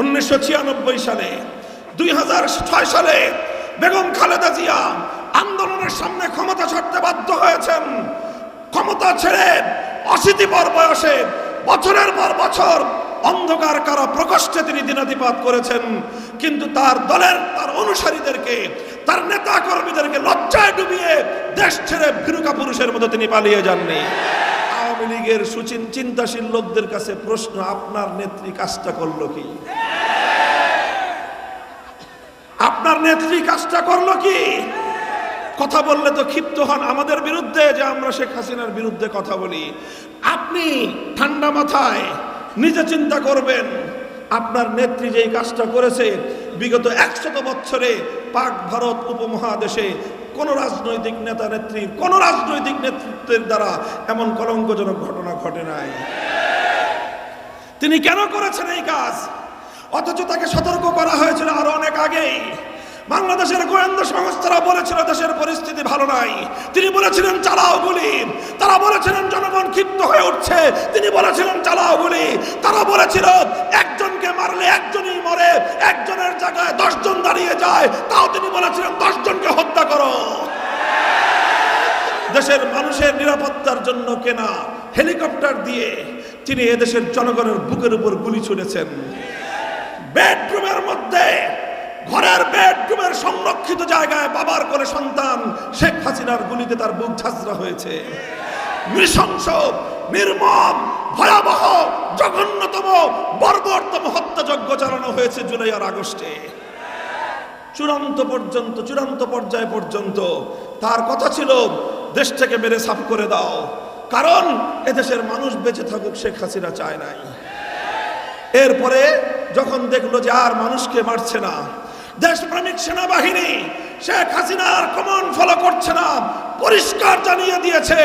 উনিশশো ছিয়ানব্বই সালে, দুই হাজার ছয় সালে বেগম খালেদা জিয়া আন্দোলনের সামনে ক্ষমতা ছাড়তে বাধ্য হয়েছেন। ক্ষমতা ছেড়ে অশীতি পর বয়সে বছরের পর বছর অন্ধকার কারা প্রকোষ্ঠে তিনি দিনাতিপাত করেছেন। কিন্তু তার দলের, তার অনুসারীদেরকে, তার নেতা কর্মীদেরকে লজ্জায় ডুবিয়ে দেশ ছেড়ে ভীরুকা পুরুষের মতো তিনি পালিয়ে যাননি। আওয়ামী লীগের সুচিন, চিন্তাশীল লোকদের কাছে প্রশ্ন, আপনার নেত্রী কাজটা করল কি? আপনার নেত্রী কাজটা করল কি? কথা বললে তো ক্ষিপ্ত হন আমাদের বিরুদ্ধে, যে আমরা শেখ হাসিনার বিরুদ্ধে কথা বলি। আপনি ঠান্ডা মাথায় নিজে চিন্তা করবেন, আপনার নেত্রী যেই কাজটা করেছে, বিগত একশত বছরে পাক ভারত উপমহাদেশে কোন রাজনৈতিক নেতা নেত্রীর কোন রাজনৈতিক নেতৃত্বের দ্বারা এমন কলঙ্কজনক ঘটনা ঘটে নাই। তিনি কেন করেছেন এই কাজ? অথচ তাকে সতর্ক করা হয়েছিল আরও অনেক আগেই। বাংলাদেশের গোয়েন্দা সংস্থারা বলেছিল, দেশের পরিস্থিতি ভালো নাই। তিনি বলেছিলেন, চালাও গুলি। তারা বলেছিলেন, জনগণ ক্ষিপ্ত হয়ে উঠছে। তিনি বলেছিলেন, চালাও গুলি। তারা বলেছিল একজনকে মারলে একজনই মরে, একজনের জায়গায় দশজন দাঁড়িয়ে যায়, তাও তিনি বলেছিলেন, দশজনকে হত্যা করো। দেশের মানুষের নিরাপত্তার জন্য কেনা হেলিকপ্টার দিয়ে তিনি এদেশের জনগণের বুকের উপর গুলি ছুড়েছেন। বেডরুমের মধ্যে, ঘরের বেডরুমের সংরক্ষিত জায়গায় বাবার করে সন্তান শেখ হাসিনার গুলিতে তার বুক ঝাঁঝরা হয়েছে। নৃশংস নির্মম, ভয়াবহ, জঘন্যতম, বর্বরতম হত্যাযজ্ঞ চালানো হয়েছে জুলাই আর আগস্টে। চূড়ান্ত পর্যন্ত, চূড়ান্ত পর্যায় পর্যন্ত তার কথা ছিল, দেশ থেকে মেরে সাফ করে দাও। কারণ এদেশের মানুষ বেঁচে থাকুক, শেখ হাসিনা চায় নাই। এরপরে যখন দেখল যে আর মানুষকে মারছে না, দেশপ্রেমিক সেনাবাহিনী শেখ হাসিনার কমন ফলো করছে না পরিষ্কার জানিয়ে দিয়েছে,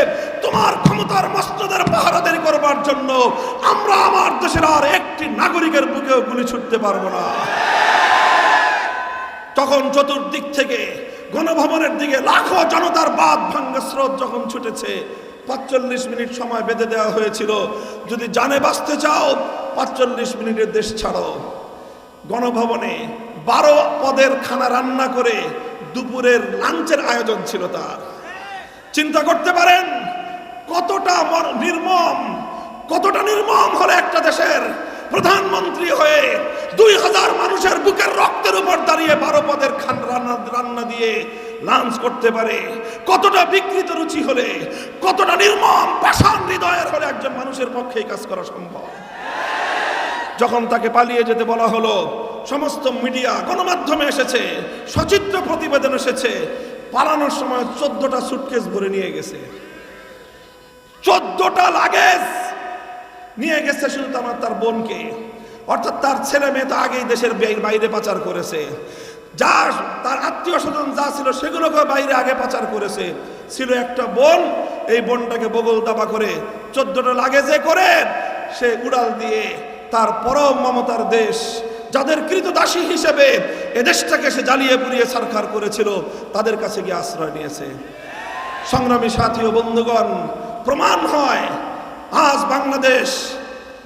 তোমার ক্ষমতার মস্তদের পাহারাদারি করবার জন্য আমরা আমার দেশের আর একটি নাগরিকের বুকেও গুলি ছুটতে পারব না। তখন চতুর্দিক থেকে গণভবনের দিকে লাখো জনতার বাদ ভাঙ্গা স্রোত যখন ছুটেছে পাঁচচল্লিশ মিনিট সময় বেঁধে দেওয়া হয়েছিল। যদি জানে বাঁচতে চাও পাঁচচল্লিশ মিনিটের দেশ ছাড়ো। গণভবনে বারো পদের খানা রান্না করে দুপুরের লাঞ্চের আয়োজন ছিল তার। চিন্তা করতে পারেন, কতটা নির্মম কতটা নির্মম হলে একটা দেশের প্রধানমন্ত্রী হয়ে দুই হাজার মানুষের বুকের রক্তের উপর দাঁড়িয়ে বারো পদের খান রান্না রান্না দিয়ে লাঞ্চ করতে পারে। কতটা বিকৃত রুচি হলে, কতটা নির্মম, পাষাণ হৃদয়ের হলে একজন মানুষের পক্ষে কাজ করা সম্ভব। যখন তাকে পালিয়ে যেতে বলা হলো, সমস্ত মিডিয়া গণমাধ্যমে এসেছে, সচিত্র প্রতিবেদন এসেছে পালানোর সময় চোদ্দটা সুটকেস ভরে নিয়ে গেছে। চোদ্দটা লাগেজ নিয়ে গেছে শুধু আমার তার বোনকে। অর্থাৎ তার ছেলে মেয়ে তো আগেই দেশের বাইরে পাচার করেছে। যা তার আত্মীয় স্বজন যা ছিল সেগুলোকে বাইরে আগে পাচার করেছে। ছিল একটা বোন, এই বোনটাকে বগল দাবা করে চোদ্দটা লাগেজে করে সে উড়াল দিয়ে তার পরম মমতার দেশ যাদের কৃতদাসী হিসেবে এ দেশটাকে সে জ্বালিয়ে পুড়িয়ে সরকার করেছিল, তাদের কাছে গিয়ে আশ্রয় নিয়েছে। সংগ্রামী সাথী ও বন্ধুগণ, প্রমাণ হয়, আজ বাংলাদেশ,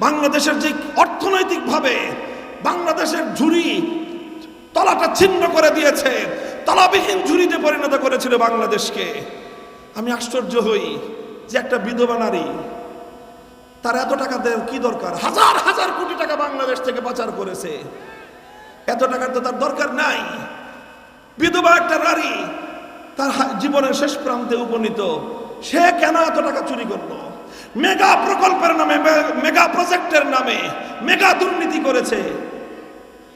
বাংলাদেশের যে অর্থনৈতিকভাবে বাংলাদেশের ঝুড়ি তলাটা ছিন্ন করে দিয়েছে, তলাবিহীন ঝুড়িতে পরিণত করেছিল বাংলাদেশকে। আমি আশ্চর্য হই যে একটা বিধবা নারী তার এত টাকা দেওয়ার কি দরকার? হাজার হাজার কোটি টাকা বাংলাদেশ থেকে পাচার করেছে। এত টাকার তো তার দরকার নাই। বিধবা একটা নারী তার জীবনের শেষ প্রান্তে উপনীত। সে কেন এত টাকা চুরি করল? মেগা প্রকল্পের নামে মেগা প্রজেক্টের নামে মেগা দুর্নীতি করেছে।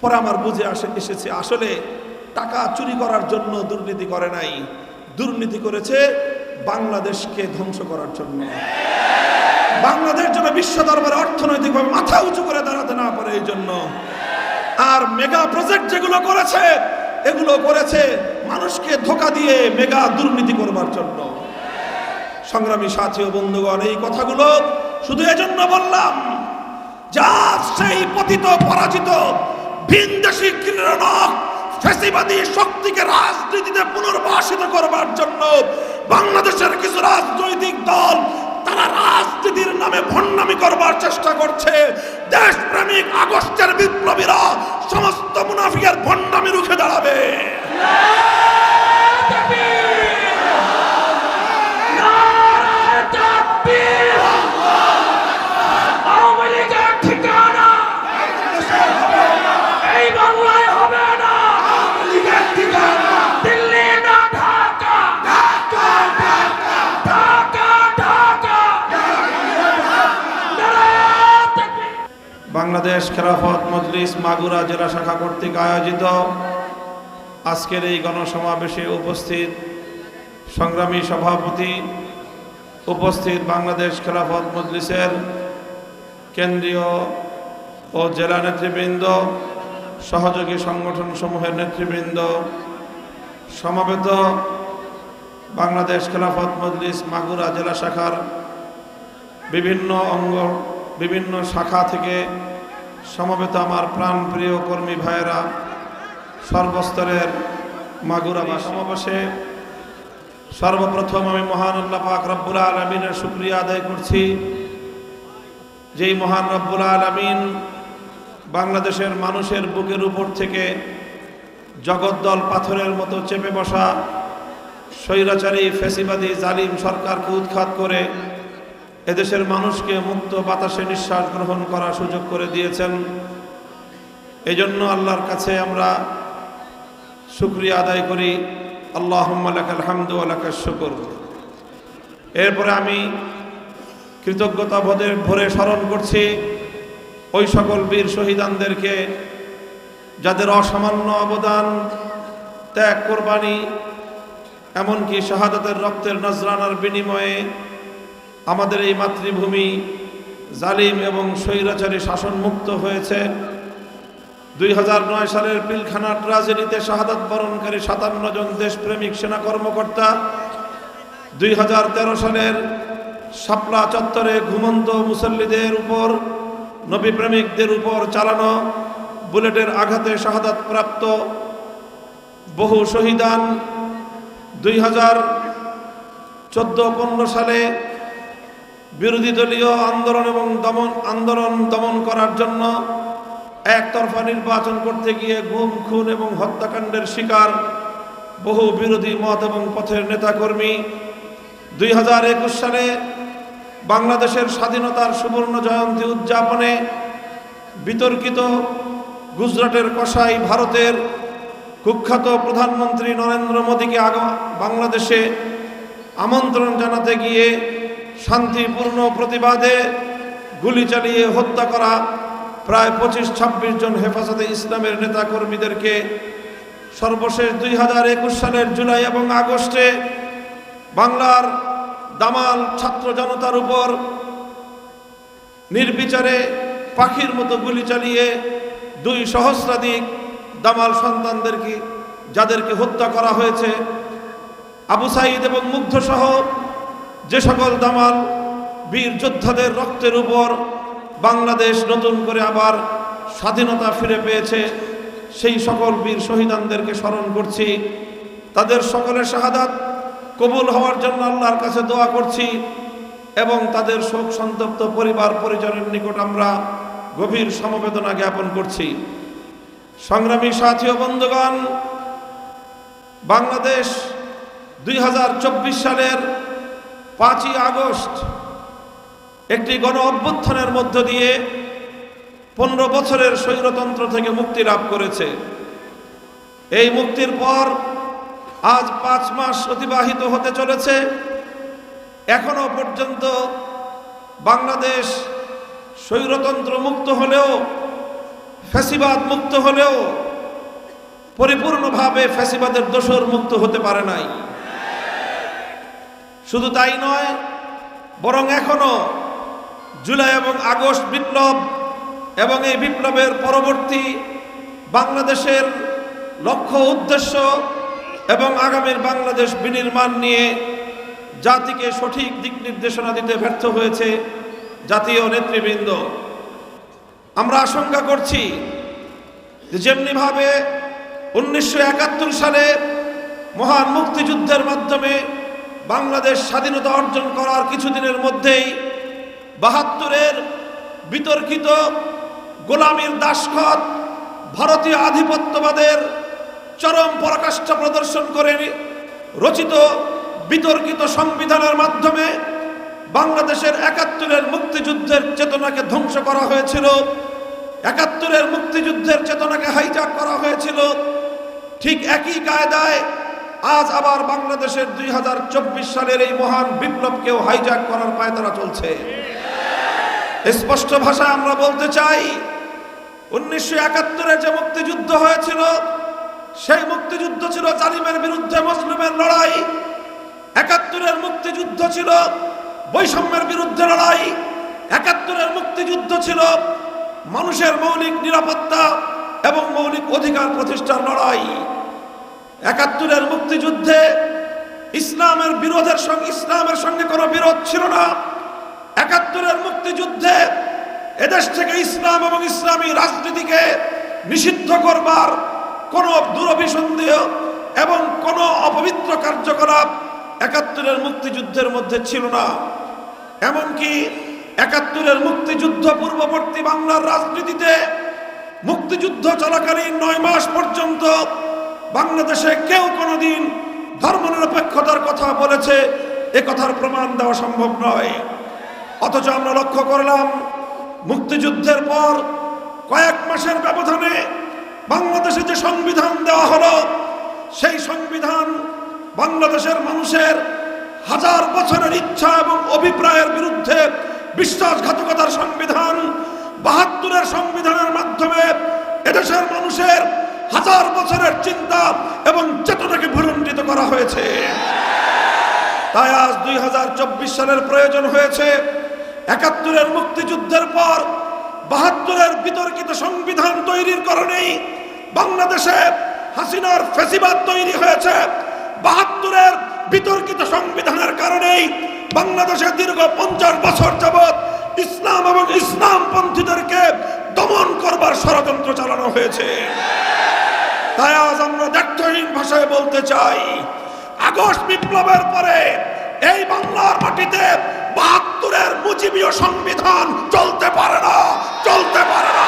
পরে আমার বুঝে আসে, এসেছে, আসলে টাকা চুরি করার জন্য দুর্নীতি করে নাই। দুর্নীতি করেছে বাংলাদেশকে ধ্বংস করার জন্য। বাংলাদেশ যেন বিশ্ব দরবারে অর্থনৈতিকভাবে মাথা উঁচু করে দাঁড়াতে না পারে এই জন্য। আর মেগা প্রজেক্ট যেগুলো করেছে, এগুলো করেছে মানুষকে ধোকা দিয়ে মেগা দুর্নীতি করবার জন্য। সংগ্রামী সাথী ও বন্ধুগণ, এই কথাগুলো শুধু এজন্য বললাম, যা সেই পতিত, পরাজিত, ভিনদেশি ক্রীড়নক ফেসিবাদী শক্তিকে রাজনীতিতে পুনর্বাসিত করবার জন্য বাংলাদেশের কিছু রাজনৈতিক দল তারা রাজনীতির নামে ভণ্ডামি করবার চেষ্টা করছে। দেশপ্রেমিক আগস্টের বিপ্লবীরা সমস্ত মুনাফিকের ভণ্ডামি রুখে দাঁড়াবে। আওয়ামী বাংলাদেশ খেলাফত মজলিস মাগুরা জেলা শাখা কর্তৃক আয়োজিত আজকের এই গণসমাবেশে উপস্থিত সংগ্রামী সভাপতি উপস্থিত বাংলাদেশ খেলাফত মজলিসের কেন্দ্রীয় ও জেলা নেতৃবৃন্দ, সহযোগী সংগঠন সমূহের নেতৃবৃন্দ, সমাবেত বাংলাদেশ খেলাফত মজলিস মাগুরা জেলা শাখার বিভিন্ন অঙ্গ, বিভিন্ন শাখা থেকে সমবেত আমার প্রাণ প্রিয় কর্মী ভাইয়েরা, সর্বস্তরের মাগুরা বা সমাবেশে সর্বপ্রথম আমি মহান আল্লাহ পাক রব্বুল আলমিনের শুক্রিয়া আদায় করছি। যেই মহান রব্বুল আলমিন বাংলাদেশের মানুষের বুকের উপর থেকে জগদ্দল পাথরের মতো চেপে বসা স্বৈরাচারী, ফেসিবাদী, জালিম সরকারকে উৎখাত করে এদেশের মানুষকে মুক্ত বাতাসে নিঃশ্বাস গ্রহণ করার সুযোগ করে দিয়েছেন। এজন্য আল্লাহর কাছে আমরা শুক্রিয়া আদায় করি। আল্লাহ হামদু আলাকার শুকর। এরপরে আমি কৃতজ্ঞতা বোধের ভরে স্মরণ করছি ওই সকল বীর শহীদানদেরকে যাদের অসামান্য অবদান, ত্যাগ, কোরবানি, এমনকি শাহাদাতের রক্তের নজরানার বিনিময়ে আমাদের এই মাতৃভূমি জালিম এবং স্বৈরাচারী শাসন মুক্ত হয়েছে। দুই নয় সালের পিলখানা ট্রাজেডিতে শাহাদাত বরণকারী সাতান্ন জন দেশপ্রেমিক সেনা কর্মকর্তা, দুই হাজার তেরো সালের শাপলা চত্বরে ঘুমন্ত মুসল্লিদের উপর নবী প্রেমিকদের উপর চালানো বুলেটের আঘাতে শাহাদাত প্রাপ্ত বহু শহীদান, দুই হাজার চোদ্দ পনেরো সালে বিরোধী দলীয় আন্দোলন এবং দমন, আন্দোলন দমন করার জন্য একতরফা নির্বাচন করতে গিয়ে গুম, খুন এবং হত্যাকাণ্ডের শিকার বহু বিরোধী মত এবং পথের নেতাকর্মী। দুই হাজার একুশ সালে বাংলাদেশের স্বাধীনতার সুবর্ণ জয়ন্তী উদযাপনে বিতর্কিত গুজরাটের কসাই ভারতের কুখ্যাত প্রধানমন্ত্রী নরেন্দ্র মোদীকে আগ, বাংলাদেশে আমন্ত্রণ জানাতে গিয়ে শান্তিপূর্ণ প্রতিবাদে গুলি চালিয়ে হত্যা করা প্রায় পঁচিশ ছাব্বিশ জন হেফাজতে ইসলামের নেতাকর্মীদেরকে সর্বশেষ দুই হাজার একুশ সালের জুলাই এবং আগস্টে বাংলার দামাল ছাত্র জনতার উপর নির্বিচারে পাখির মতো গুলি চালিয়ে দুই সহস্রাধিক দামাল সন্তানদেরকে, যাদেরকে হত্যা করা হয়েছে, আবু সাইদ এবং মুগ্ধ সহ যে সকল দামাল বীর যোদ্ধাদের রক্তের উপর বাংলাদেশ নতুন করে আবার স্বাধীনতা ফিরে পেয়েছে, সেই সকল বীর শহীদানদেরকে স্মরণ করছি। তাদের সকলের শাহাদাত কবুল হওয়ার জন্য আল্লাহর কাছে দোয়া করছি এবং তাদের শোক সন্তপ্ত পরিবার পরিজনের নিকট আমরা গভীর সমবেদনা জ্ঞাপন করছি। সংগ্রামী সাথী ও বন্ধুগণ, বাংলাদেশ দুই হাজার চব্বিশ সালের পাঁচই আগস্ট একটি গণ অভ্যুত্থানের মধ্য দিয়ে পনেরো বছরের স্বৈরতন্ত্র থেকে মুক্তি লাভ করেছে। এই মুক্তির পর আজ পাঁচ মাস অতিবাহিত হতে চলেছে। এখনও পর্যন্ত বাংলাদেশ স্বৈরতন্ত্র মুক্ত হলেও, ফ্যাসিবাদ মুক্ত হলেও, পরিপূর্ণভাবে ফ্যাসিবাদের দোষর মুক্ত হতে পারে নাই। শুধু তাই নয়, বরং এখনও জুলাই এবং আগস্ট বিপ্লব এবং এই বিপ্লবের পরবর্তী বাংলাদেশের লক্ষ্য উদ্দেশ্য এবং আগামীর বাংলাদেশ বিনির্মাণ নিয়ে জাতিকে সঠিক দিক নির্দেশনা দিতে ব্যর্থ হয়েছে জাতীয় নেতৃবৃন্দ। আমরা আশঙ্কা করছি যে যেমনিভাবে উনিশশো একাত্তর সালে মহান মুক্তিযুদ্ধের মাধ্যমে বাংলাদেশ স্বাধীনতা অর্জন করার কিছুদিনের মধ্যেই বাহাত্তরের বিতর্কিত গোলামীর দাসখত ভারতীয় আধিপত্যবাদের চরম পরাকাষ্ঠা প্রদর্শন করে রচিত বিতর্কিত সংবিধানের মাধ্যমে বাংলাদেশের একাত্তরের মুক্তিযুদ্ধের চেতনাকে ধ্বংস করা হয়েছিল। একাত্তরের মুক্তিযুদ্ধের চেতনাকে হাইজাক করা হয়েছিল। ঠিক একই কায়দায় আজ আবার বাংলাদেশের দুই হাজার চব্বিশ সালের এই মহান বিপ্লবকেও হাইজাক করার পায়তারা চলছে। স্পষ্ট ভাষায় আমরা বলতে চাই, উনিশশো একাত্তরে যে মুক্তিযুদ্ধ হয়েছিল, সেই মুক্তিযুদ্ধ ছিল জালিমের বিরুদ্ধে মুসলিমের লড়াই। একাত্তরের মুক্তিযুদ্ধ ছিল বৈষম্যের বিরুদ্ধে লড়াই। একাত্তরের মুক্তিযুদ্ধ ছিল মানুষের মৌলিক নিরাপত্তা এবং মৌলিক অধিকার প্রতিষ্ঠার লড়াই। একাত্তরের মুক্তিযুদ্ধে ইসলামের বিরোধের সঙ্গে, ইসলামের সঙ্গে কোনো বিরোধ ছিল না। একাত্তরের মুক্তিযুদ্ধে এদেশ থেকে ইসলাম এবং ইসলামী রাজনীতিকে নিষিদ্ধ করবার কোনো দুরভিসন্দেহ এবং কোনো অপবিত্র কার্যকলাপ একাত্তরের মুক্তিযুদ্ধের মধ্যে ছিল না। এমনকি একাত্তরের মুক্তিযুদ্ধ পূর্ববর্তী বাংলার রাজনীতিতে মুক্তিযুদ্ধ চলাকালীন নয় মাস পর্যন্ত বাংলাদেশে কেউ কোনোদিন ধর্মনিরপেক্ষতার কথা বলেছে, এ কথার প্রমাণ দেওয়া সম্ভব নয়। অথচ আমরা লক্ষ্য করলাম, মুক্তিযুদ্ধের পর কয়েক মাসের ব্যবধানে বাংলাদেশে যে সংবিধান দেওয়া হলো, সেই সংবিধান বাংলাদেশের মানুষের হাজার বছরের ইচ্ছা এবং অভিপ্রায়ের বিরুদ্ধে বিশ্বাসঘাতকতার সংবিধান, বাহাত্তরের সংবিধানের মাধ্যমে এদেশের মানুষের হাজার বছরের চিন্তা এবং চেতনাকে ভুলণ্ডিত করা হয়েছে। তাই আজ দুই হাজার চব্বিশ সালের প্রয়োজন হয়েছে একাত্তরের মুক্তিযুদ্ধের পর বাহাত্তরের বিতর্কিত সংবিধান তৈরির কারণেই বাংলাদেশে হাসিনার ফেসিবাদ তৈরি হয়েছে। বাহাত্তরের বিতর্কিত সংবিধানের কারণেই বাংলাদেশে দীর্ঘ পঞ্চাশ বছর যাবৎ ইসলাম এবং ইসলাম পন্থীদেরকে দমন করবার ষড়যন্ত্র চালানো হয়েছে। তাই আজ আমরা দ্ব্যর্থহীন ভাষায় বলতে চাই। আগস্ট বিপ্লবের পরে এই বাংলার মাটিতে বাহাত্তরের মুজিবীয় সংবিধান চলতে পারে না, চলতে পারে না।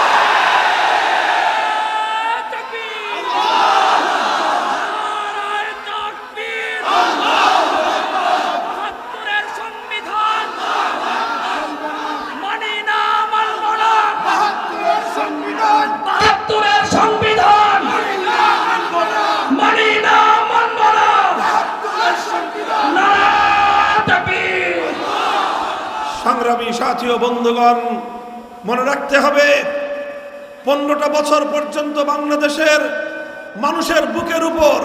ও বন্ধুগণ, মনে রাখতে হবে, পনেরোটা বছর পর্যন্ত বাংলাদেশের মানুষের বুকের উপর,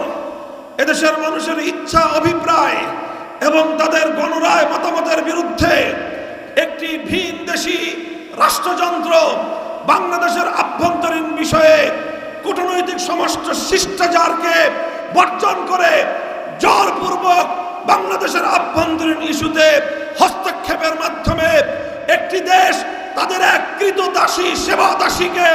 এদেশের মানুষের ইচ্ছা, অভিপ্রায় এবং তাদের গণরায় মতামতের বিরুদ্ধে একটি ভিন দেশি রাষ্ট্রযন্ত্র বাংলাদেশের আভ্যন্তরীণ বিষয়ে কূটনৈতিক সমস্ত শিষ্টাচারকে বর্জন করে জোরপূর্বক বাংলাদেশের আভ্যন্তরীণ ইস্যুতে হস্তক্ষেপের মাধ্যমে একটি দেশ, তাদের এক কৃত দাসী, সেবা দাসীকে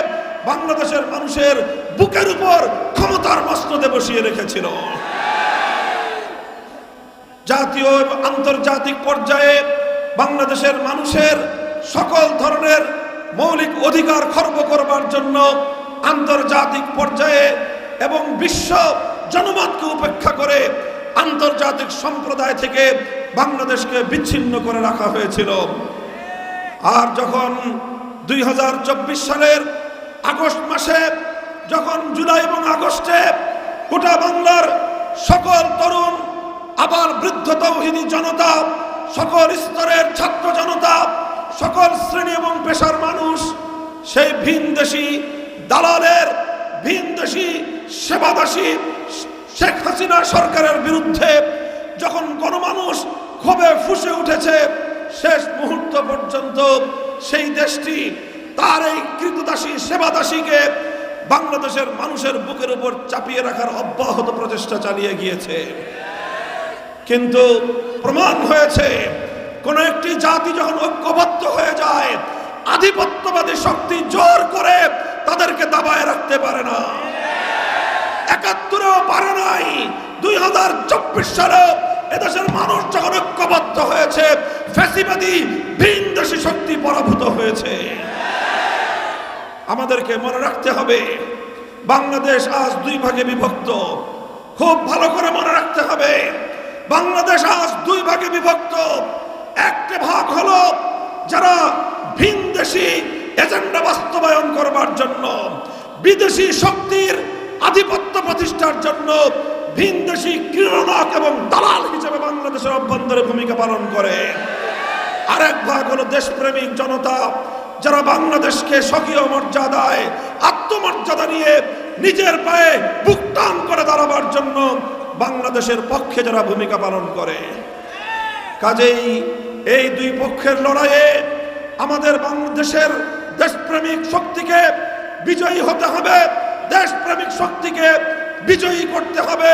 বাংলাদেশের মানুষের বুকের উপর ক্ষমতার মস্তদে বসিয়ে রেখেছিল। জাতীয় এবং আন্তর্জাতিক পর্যায়ে বাংলাদেশের মানুষের সকল ধরনের মৌলিক অধিকার খর্ব করবার জন্য আন্তর্জাতিক পর্যায়ে এবং বিশ্ব জনমতকে উপেক্ষা করে আন্তর্জাতিক সম্প্রদায় থেকে বাংলাদেশকে বিচ্ছিন্ন করে রাখা হয়েছিল। আর যখন দুই হাজার চব্বিশ সালের আগস্ট মাসে, যখন জুলাই এবং আগস্টে গোটা বাংলার সকল তরুণ, আবার বৃদ্ধ তৌহিদি জনতা, সকল স্তরের ছাত্র জনতা, সকল শ্রেণি এবং পেশার মানুষ, সেই ভিনদেশি দালালের ভিনদেশি সেবাদাসী শেখ হাসিনা সরকারের বিরুদ্ধে যখন গণমানুষ ক্ষোভে ফুসে উঠেছে শেষ মুহূর্ত পর্যন্ত সেই দেশটি তার এই কৃতদাসী, সেবাদাসীকে বাংলাদেশের মানুষের বুকের উপর চাপিয়ে রাখার অব্যাহত প্রচেষ্টা চালিয়ে গিয়েছে। কিন্তু প্রমাণ হয়েছে, কোন একটি জাতি যখন ঐক্যবদ্ধ হয়ে যায়, আধিপত্যবাদী শক্তি জোর করে তাদেরকে দাবায় রাখতে পারে না। একাত্তরেও পারে নাই, দুই হাজার চব্বিশ সালে এদেশের মানুষ যখন ঐক্যবদ্ধ হয়েছে, ফ্যাসিবাদী ভিন দেশি শক্তি পরাভূত হয়েছে। আমাদেরকে মনে রাখতে হবে, বাংলাদেশ আজ দুই ভাগে বিভক্ত। খুব ভালো করে মনে রাখতে হবে, বাংলাদেশ আজ দুই ভাগে বিভক্ত। একটা ভাগ হলো যারা ভিনদেশি এজেন্ডা বাস্তবায়ন করবার জন্য, বিদেশি শক্তির আধিপত্য প্রতিষ্ঠার জন্য ভিনদেশি ক্রীড়নক এবং দালাল হিসেবে বাংলাদেশের অভ্যন্তরে ভূমিকা পালন করে। আরেক ভাগ হলো দেশপ্রেমিক জনতা, যারা বাংলাদেশকে স্বকীয় মর্যাদায়, আত্মমর্যাদা নিয়ে নিজের পায়ে বুকটান করে দাঁড়াবার জন্য বাংলাদেশের পক্ষে যারা ভূমিকা পালন করে। কাজেই এই দুই পক্ষের লড়াইয়ে আমাদের বাংলাদেশের দেশপ্রেমিক শক্তিকে বিজয়ী হতে হবে। দেশপ্রেমিক শক্তিকে বিজয়ী করতে হবে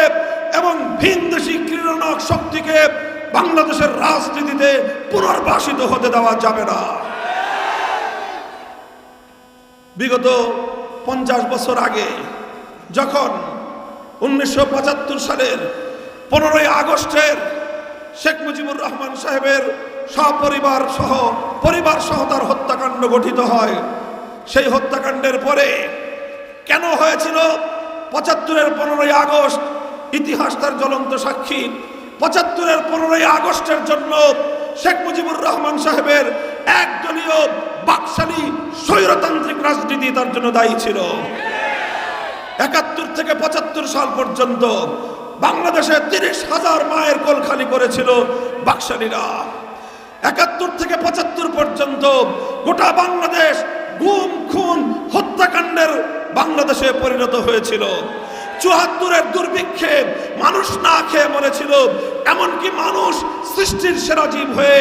এবং ভিনদেশি ক্রীড়নক শক্তিকে বাংলাদেশের রাজনীতিতে পুনর্বাসিত হতে দেওয়া যাবে না। বিগত পঞ্চাশ বছর আগে যখন উনিশশো পঁচাত্তর সালের পনেরোই আগস্টের শেখ মুজিবুর রহমান সাহেবের সপরিবার সহ পরিবার সহ তার হত্যাকাণ্ড গঠিত হয়, সেই হত্যাকাণ্ডের পরে কেন হয়েছিল? পঁচাত্তরের পনেরোই আগস্ট ইতিহাস তার জ্বলন্ত সাক্ষী। পঁচাত্তরের পনেরোই আগস্টের জন্য শেখ মুজিবুর রহমান সাহেবের একদলীয় বাকশালী স্বৈরতান্ত্রিক রাজনীতি তার জন্য দায়ী ছিল। একাত্তর থেকে পঁচাত্তর সাল পর্যন্ত বাংলাদেশে তিরিশ হাজার মায়ের কোল খালি করেছিল বাকশালীরা। একাত্তর থেকে পঁচাত্তর পর্যন্ত গোটা বাংলাদেশ গুম, খুন, হত্যাকাণ্ডের বাংলাদেশে পরিণত হয়েছিল। চুয়াত্তরের দুর্ভিক্ষে মানুষ না খেয়ে মরেছিল, এমনকি মানুষ সৃষ্টির সেরা জীব হয়ে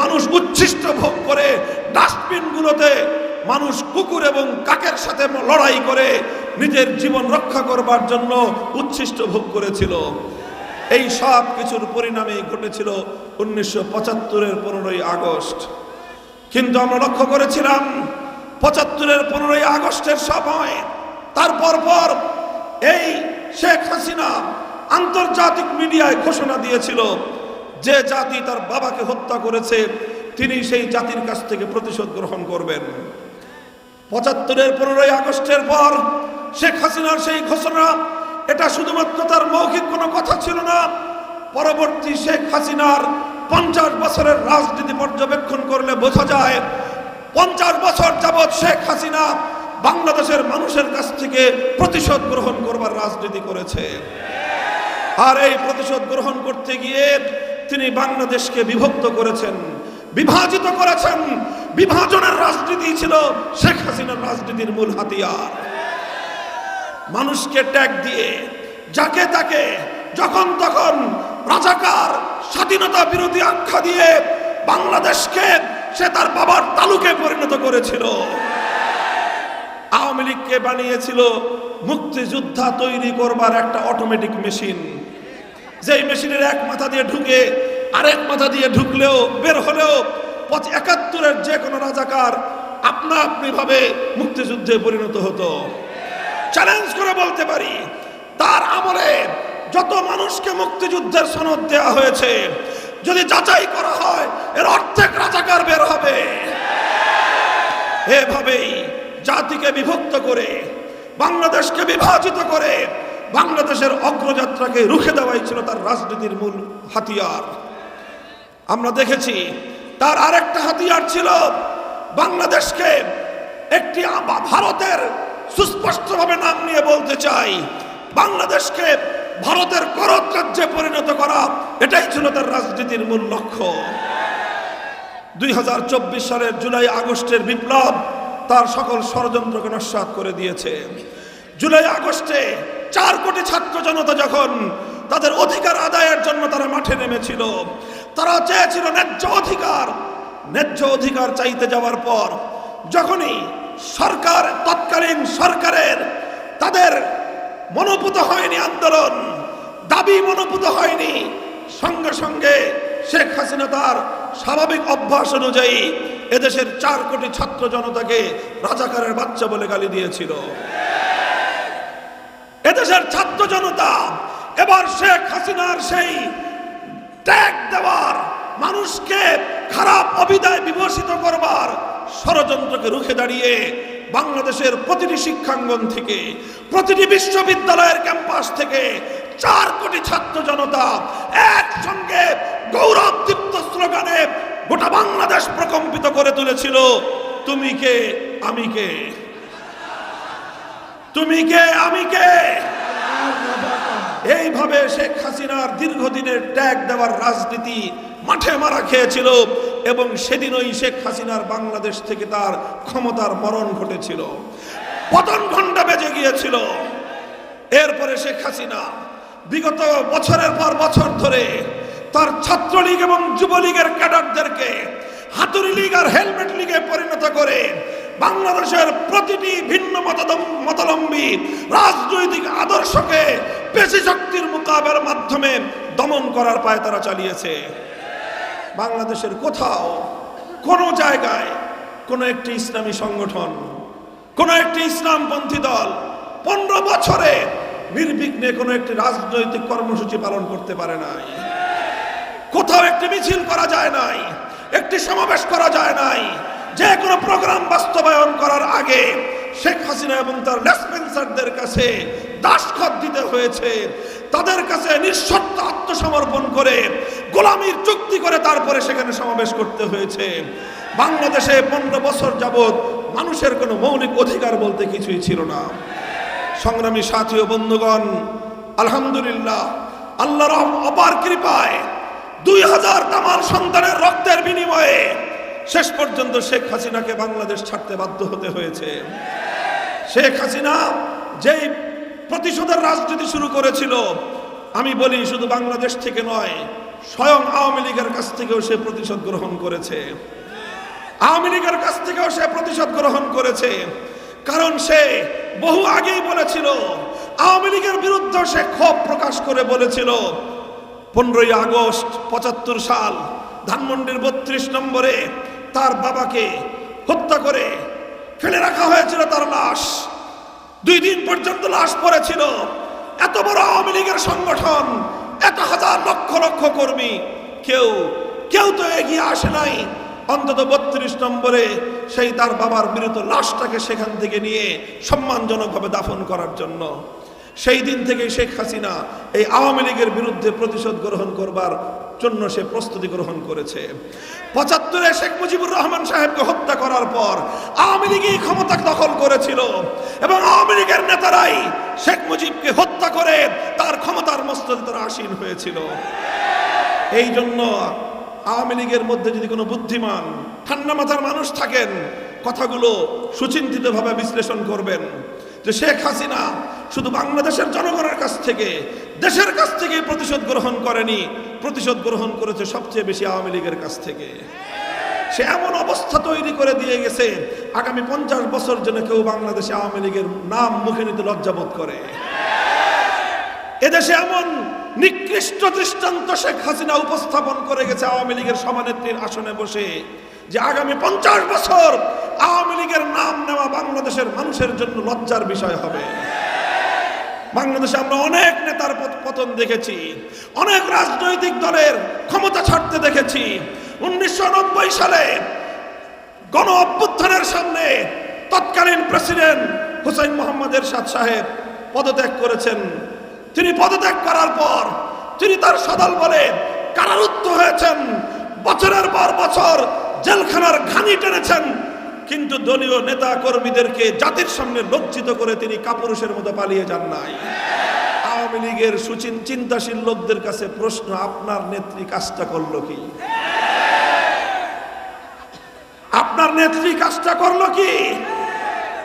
মানুষ উচ্ছিষ্ট ভোগ করে ডাস্টবিনগুলোতে মানুষ কুকুর এবং কাকের সাথে লড়াই করে নিজের জীবন রক্ষা করবার জন্য উচ্ছিষ্ট ভোগ করেছিল। এই সব কিছুর পরিণামে ঘটেছিল উনিশশো পঁচাত্তরের পনেরোই আগস্ট। কিন্তু আমরা লক্ষ্য করেছিলাম পঁচাত্তরের পনেরোই আগস্টের সময় তারপর পর এই শেখ হাসিনা আন্তর্জাতিক মিডিয়ায় ঘোষণা দিয়েছিল যে জাতি তার বাবাকে হত্যা করেছে, তিনি সেই জাতির কাছ থেকে প্রতিশোধ গ্রহণ করবেন। পঁচাত্তরের পনেরোই আগস্টের পর শেখ হাসিনার সেই ঘোষণা, এটা শুধুমাত্র তার মৌখিক কোনো কথা ছিল না, পরবর্তী শেখ হাসিনার পঞ্চাশ বছরের রাজনীতি পর্যবেক্ষণ করলে বোঝা যায় পঞ্চাশ বছর যাবৎ শেখ হাসিনা বাংলাদেশের মানুষের কাছ থেকে প্রতিশোধ গ্রহণ করবার রাজনীতি করেছে। আর এই প্রতিশোধ গ্রহণ করতে গিয়ে তিনি বাংলাদেশকে বিভক্ত করেছেন, বিভাজিত করেছেন। বিভাজনের রাজনীতি ছিল শেখ হাসিনার রাজনীতির মূল হাতিয়ার। মানুষকে ট্যাগ দিয়ে, যাকে তাকে যখন তখন রাজাকার স্বাধীনতা বিরোধী আখ্যা দিয়ে বাংলাদেশকে সে তার বাবার তালুকে পরিণত করেছিল। আওয়ামী লীগকে বানিয়েছিল? মুক্তিযোদ্ধা তৈরি করবার একটা অটোমেটিক মেশিন যেই মেশিনের এক মাথা দিয়ে ঢুকে, আরেক মাথা দিয়ে ঢুকলেও, বের হলেও একাত্তরের যে কোনো রাজাকার আপনা আপনি ভাবে মুক্তিযুদ্ধে পরিণত হতো। চ্যালেঞ্জ করে বলতে পারি, তার আমলে যত মানুষকে মুক্তিযুদ্ধের সনদ দেওয়া হয়েছে যদি যাচাই করা হয়, এর অর্ধেক রাজাকার বের হবে। এভাবেই জাতিকে বিভক্ত করে, বাংলাদেশকে বিভাজিত করে, বাংলাদেশের অগ্রযাত্রাকে রুখে দেওয়াই ছিল তার রাজনীতির মূল হাতিয়ার। আমরা দেখেছি, তার আরেকটা হাতিয়ার ছিল বাংলাদেশকে একটি ভারতের সুস্পষ্টভাবে নাম নিয়ে বলতে চাই। বাংলাদেশকে ভারতের করত রাজ্যে পরিণত করা, এটাই ছিল তার রাজনীতির মূল লক্ষ্য। দুই হাজার চব্বিশ সালের জুলাই আগস্টের বিপ্লব তার সকল ষড়যন্ত্রকে নস্বাত করে দিয়েছে। জুলাই আগস্টে চার কোটি ছাত্র জনতা যখন তাদের অধিকার আদায়ের জন্য তারা মাঠে নেমেছিল, তারা চেয়েছিল ন্যায্য অধিকার ন্যায্য অধিকার চাইতে যাওয়ার পর যখনই সরকার, তৎকালীন সরকারের তাদের মনোভূত হয়নি আন্দোলন, দাবি মনোভূত হয়নি। সঙ্গে সঙ্গে শেখ হাসিনা তার স্বাভাবিক অভ্যাস অনুযায়ী এদেশের চার কোটি ছাত্র জনতাকে রাজাকারের বাচ্চা বলে গালি দিয়েছিল। এদেশের ছাত্র জনতা, এবার শেখ হাসিনার সেই ট্যাগ দেওয়ার, মানুষকে খারাপ অবিদায় বিভূষিত করবার ষড়যন্ত্রকে রুখে দাঁড়িয়ে বাংলাদেশের প্রতিটি শিক্ষাঙ্গন থেকে, প্রতিটি বিশ্ববিদ্যালয়ের ক্যাম্পাস থেকে চার কোটি ছাত্র জনতা একসঙ্গে গৌরব দীপ্ত স্লোগানে গোটা বাংলাদেশ প্রকম্পিত করে তুলেছিল, তুমি কে? আমি কে? তুমি কে? আমি কে? এইভাবে শেখ হাসিনার দীর্ঘদিনের ট্যাগ দেওয়ার রাজনীতি মাঠে মারা খেয়েছিল। এবং সেদিনই শেখ হাসিনার বাংলাদেশ থেকে তার ক্ষমতার মরণ ঘটেছিল। পতন ঘণ্টা বেজে গিয়েছিল। এরপরে শেখ হাসিনা বিগত বছরের পর বছর ধরে তার ছাত্রলীগ এবং যুবলীগের ক্যাডারদেরকে হাতুড়ি লীগ আর হেলমেট লীগে পরিণত করে বাংলাদেশের প্রতিটি ভিন্ন মতাবলম্বী রাজনৈতিক আদর্শকে পেশি শক্তির মোকাবেলার মাধ্যমে দমন করার পায় তারা চালিয়েছে। বাংলাদেশের কোথাও, কোনো জায়গায় কোনো একটি ইসলামী সংগঠন, কোনো একটি ইসলামপন্থী দল পনেরো বছরে নির্বিঘ্নে কোনো একটি রাজনৈতিক কর্মসূচি পালন করতে পারে নাই। কোথাও একটি মিছিল করা যায় নাই, একটি সমাবেশ করা যায় নাই। যে কোনো প্রোগ্রাম বাস্তবায়ন করার আগে শেখ হাসিনা এবং তার লেসপেন্সারদের কাছে দাসখত দিতে হয়েছে। তাদের কাছে নিঃশর্ত আত্মসমর্পণ করে, গোলামির চুক্তি করে তারপরে সেখানে সমাবেশ করতে হয়েছে। বাংলাদেশে পনেরো বছর যাবৎ মানুষের কোনো মৌলিক অধিকার বলতে কিছুই ছিল না। সংগ্রামী সাথী ও বন্ধুগণ, আলহামদুলিল্লাহ আল্লাহর অপার কৃপায় দুই হাজার তামার সন্তানের রক্তের বিনিময়ে শেষ পর্যন্ত শেখ হাসিনাকে বাংলাদেশ ছাড়তে বাধ্য হতে হয়েছে। শেখ হাসিনা যেই প্রতিশোধের রাজনীতি শুরু করেছিল। আমি বলি, শুধু বাংলাদেশ থেকে নয়, স্বয়ং আওয়ামী লীগের কাছ থেকেও সে প্রতিশোধ গ্রহণ করেছে। আওয়ামী লীগের কাছ থেকেও সে প্রতিশোধ গ্রহণ করেছে। কারণ সে বহু আগেই বলেছিল, আওয়ামী লীগের বিরুদ্ধে সে ক্ষোভ প্রকাশ করে বলেছিল, পনেরোই আগস্ট, পঁচাত্তর সাল, ধানমন্ডির বত্রিশ নম্বরে তার বাবাকে হত্যা করে ফেলে রাখা হয়েছিল তার লাশ। দুই দিন পর্যন্ত লাশ পড়েছিল। এত বড় আওয়ামী লীগের সংগঠন, এত হাজার লক্ষ লক্ষ কর্মী, কেউ কেউ তো এগিয়ে আসে নাই। অন্তত বত্রিশ নম্বরে সেই তার বাবার মৃত লাশটাকে সেখান থেকে নিয়ে সম্মানজনকভাবে দাফন করার জন্য। সেই দিন থেকে শেখ হাসিনা এই আওয়ামী লীগের বিরুদ্ধে প্রতিশোধ গ্রহণ করবার জন্য সে প্রস্তুতি গ্রহণ করেছে। পঁচাত্তরে শেখ মুজিবুর রহমান সাহেবকে হত্যা করার পর আওয়ামী লীগই ক্ষমতা দখল করেছিল এবং আওয়ামী লীগের নেতারাই শেখ মুজিবকে হত্যা করে তার ক্ষমতার মস্তদে তারা আসীন হয়েছিল। এই জন্য আওয়ামী লীগের মধ্যে যদি কোনো বুদ্ধিমান, ঠান্ডা মাথার মানুষ থাকেন, কথাগুলো সুচিন্তিতভাবে বিশ্লেষণ করবেন যে শেখ হাসিনা শুধু বাংলাদেশের জনগণের কাছ থেকে, দেশের কাছ থেকে প্রতিশোধ গ্রহণ করেনি, প্রতিশোধ গ্রহণ করেছে সবচেয়ে বেশি আওয়ামী লীগের কাছ থেকে। সে এমন অবস্থা তৈরি করে দিয়ে গেছে, আগামী পঞ্চাশ বছর জন্য কেউ বাংলাদেশে আওয়ামী লীগের নাম মুখে নিতে লজ্জাবোধ করে। এদেশে এমন নিকৃষ্ট দৃষ্টান্ত শেখ হাসিনা উপস্থাপন করে গেছে আওয়ামী লীগের সভানেত্রীর আসনে বসে, যে আগামী পঞ্চাশ বছর আওয়ামী লীগের নাম নেওয়া বাংলাদেশের মানুষের জন্য লজ্জার বিষয় হবে। বাংলাদেশে আমরা অনেক নেতার পত- পতন দেখেছি, অনেক রাজনৈতিক দলের ক্ষমতা ছাড়তে দেখেছি। উনিশশো নব্বই সালে গণ অভ্যুত্থানের সামনে তৎকালীন প্রেসিডেন্ট হুসাইন মোহাম্মদ এরশাদ সাহেব পদত্যাগ করেছেন। তিনি পদত্যাগ করার পর তিনি তার সদল বলে কারারুদ্ধ হয়েছেন। বছরের পর বছর জেলখানার ঘানি টেনেছেন। কিন্তু দলীয় নেতা কর্মীদেরকে জাতির সামনে লজ্জিত করে তিনি কাপুরুষের মতো পালিয়ে যান নাই। আওয়ামী লীগের সুচিন চিন্তাশীল লোকদের কাছে প্রশ্ন, আপনার নেত্রী কাজটা করল কি? আপনার নেত্রী কাজটা করল কি?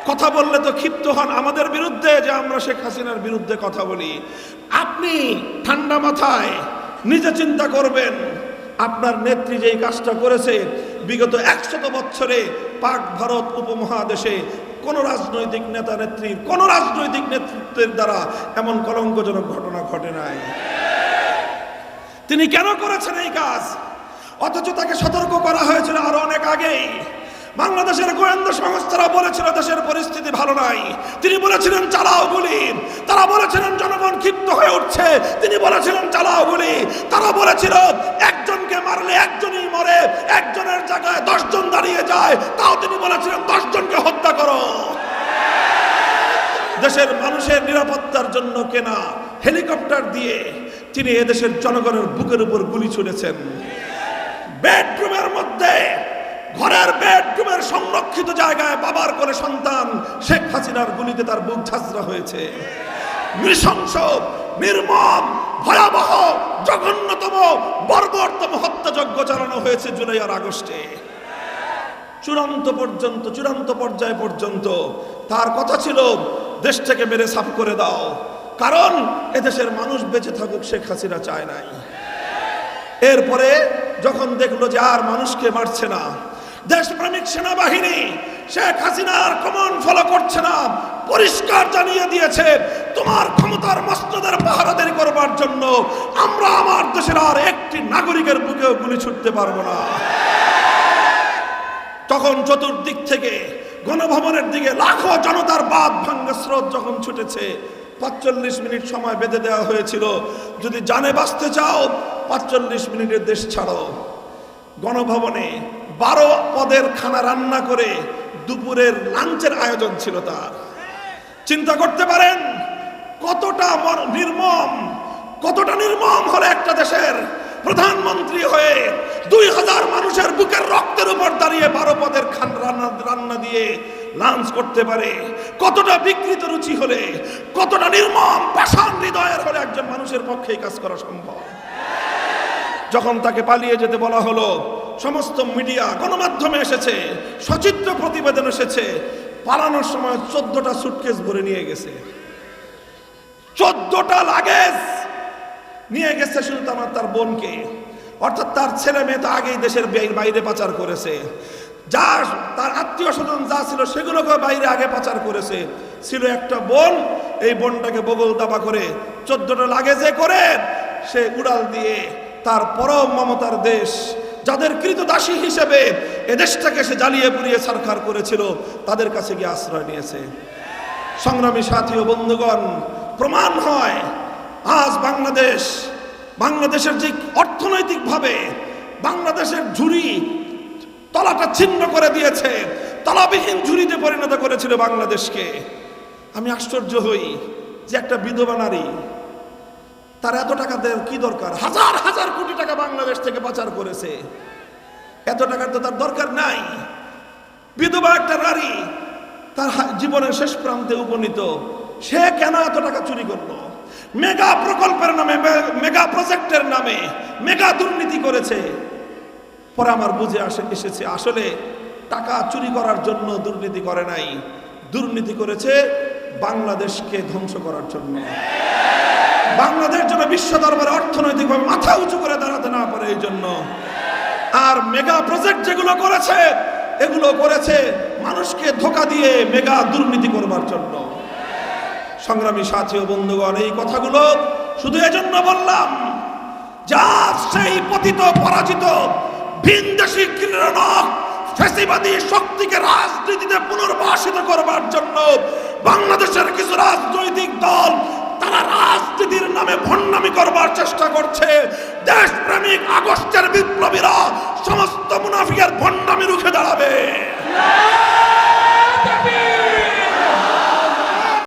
কথা বললে তো ক্ষিপ্ত হন আমাদের বিরুদ্ধে যে আমরা শেখ হাসিনার বিরুদ্ধে কথা বলি। আপনি ঠান্ডা মাথায় নিজে চিন্তা করবেন, আপনার নেত্রী যেই কাজটা করেছে বিগত একশত বছরে পাক ভারত উপমহাদেশে কোন রাজনৈতিক নেতা নেত্রী, কোন রাজনৈতিক নেতৃত্বের দ্বারা এমন কলঙ্কজনক ঘটনা ঘটে নাই। তিনি কেন করেছেন এই কাজ? অথচ তাকে সতর্ক করা হয়েছিল আরও অনেক আগেই। বাংলাদেশের গোয়েন্দা সংস্থারা বলেছিল, দেশের পরিস্থিতি ভালো নাই। তিনি বলেছিলেন, চালাও গুলি। তারা বলেছিলেন, জনগণ ক্ষিপ্ত হয়ে উঠছে। তিনি বলেছিলেন, চালাও গুলি। তারা বলেছিল, একজনকে মারলে একজনই মরে, একজনের জায়গায় দশজন দাঁড়িয়ে যায়। তাও তিনি বলেছিলেন, দশজনকে হত্যা করো। দেশের মানুষের নিরাপত্তার জন্য কেনা হেলিকপ্টার দিয়ে তিনি এদেশের জনগণের বুকের উপর গুলি ছুড়েছেন। বেডরুমের মধ্যে সংরক্ষিত জায়গায় বাবার করে সন্তান শেখ হাসিনার গুলিতে তার বুক ঝাঁঝরা হয়েছে। নৃশংস নির্মম, ভয়াবহ, জঘন্যতম, বর্বরতম হত্যাযজ্ঞ চালানো হয়েছে জুলাই আর আগস্টে। চূড়ান্ত পর্যন্ত, চূড়ান্ত পর্যায় পর্যন্ত তার কথা ছিল দেশটাকে মেরে সাফ করে দাও। কারণ এদেশের মানুষ বেঁচে থাকুক শেখ হাসিনা চায় নাই। এরপরে যখন দেখল যে আর মানুষকে মারছে না দেশপ্রেমিক সেনাবাহিনী শেখ হাসিনার কমন ফলো করছে না, পরিষ্কার জানিয়ে দিয়েছে, তোমার ক্ষমতার মস্তদের পাহারাদারি করবার জন্য আমরা আমার দেশের আর একটি নাগরিকের বুকেও গুলি ছুটতে পারব না। তখন চতুর্দিক থেকে গণভবনের দিকে লাখো জনতার বাদ ভাঙ্গা স্রোত যখন ছুটেছে, পাঁচচল্লিশ মিনিট সময় বেঁধে দেওয়া হয়েছিল। যদি জানে বাঁচতে চাও, পাঁচচল্লিশ মিনিটের দেশ ছাড়ো। গণভবনে বারো পদের খানা রান্না করে দুপুরের লাঞ্চের আয়োজন ছিল তার। চিন্তা করতে পারেন, কতটা নির্মম কতটা নির্মম হলে একটা দেশের প্রধানমন্ত্রী হয়ে দুই হাজার মানুষের বুকের রক্তের উপর দাঁড়িয়ে বারো পদের খান রান্না রান্না দিয়ে লাঞ্চ করতে পারে। কতটা বিকৃত রুচি হলে, কতটা নির্মম, পাষাণ হৃদয়ের হলে একজন মানুষের পক্ষে কাজ করা সম্ভব। যখন তাকে পালিয়ে যেতে বলা হলো সমস্ত মিডিয়া গণমাধ্যমে এসেছে, সচিত্র প্রতিবেদন এসেছে, পালানোর সময় চোদ্দটা সুটকেস ভরে নিয়ে গেছে। চোদ্দটা লাগেজ নিয়ে গেছে শুধু আমার তার বোনকে। অর্থাৎ তার ছেলে মেয়ে তো আগেই দেশের বাইরে পাচার করেছে। যা তার আত্মীয় স্বজন যা ছিল সেগুলোকে বাইরে আগে পাচার করেছে। ছিল একটা বোন, এই বোনটাকে বগল দাবা করে চোদ্দটা লাগেজে করে সে উড়াল দিয়ে তার পরম মমতার দেশ যাদের কৃতদাসী হিসেবে এ দেশটাকে সে জ্বালিয়ে পুড়িয়ে সরকার করেছিল, তাদের কাছে গিয়ে আশ্রয় নিয়েছে। সংগ্রামী সাথী ও বন্ধুগণ, প্রমাণ হয়, আজ বাংলাদেশ, বাংলাদেশের যে অর্থনৈতিকভাবে বাংলাদেশের ঝুড়ি তলাটা ছিন্ন করে দিয়েছে, তলাবিহীন ঝুড়িতে পরিণত করেছিল বাংলাদেশকে। আমি আশ্চর্য হই যে একটা বিধবা নারী তার এত টাকা দেওয়ার কি দরকার? হাজার হাজার কোটি টাকা বাংলাদেশ থেকে পাচার করেছে। এত টাকার তো তার দরকার নাই। বিধবা একটা নারী তার জীবনের শেষ প্রান্তে উপনীত। সে কেন এত টাকা চুরি করল? মেগা প্রকল্পের নামে মেগা প্রজেক্টের নামে মেগা দুর্নীতি করেছে। পরে আমার বুঝে আসে, এসেছে, আসলে টাকা চুরি করার জন্য দুর্নীতি করে নাই। দুর্নীতি করেছে বাংলাদেশকে ধ্বংস করার জন্য। বাংলাদেশ যেন বিশ্ব দরবারে অর্থনৈতিকভাবে মাথা উঁচু করে দাঁড়াতে না পারে এই জন্য। আর মেগা প্রজেক্ট যেগুলো করেছে, এগুলো করেছে মানুষকে ধোকা দিয়ে মেগা দুর্নীতি করবার জন্য। সংগ্রামী সাথী ও বন্ধুগণ, এই কথাগুলো শুধু এজন্য বললাম, যা সেই পতিত, পরাজিত ভিনদেশি ক্রীড়নক ফেসিবাদী শক্তিকে রাজনীতিতে পুনর্বাসিত করবার জন্য বাংলাদেশের কিছু রাজনৈতিক দল তারা রাজনীতির নামে ভণ্ডামি করবার চেষ্টা করছে দেশ প্রেমিক আগস্টের বিপ্লবীরা সমস্ত মুনাফিকের ভণ্ডামি রুখে দাঁড়াবে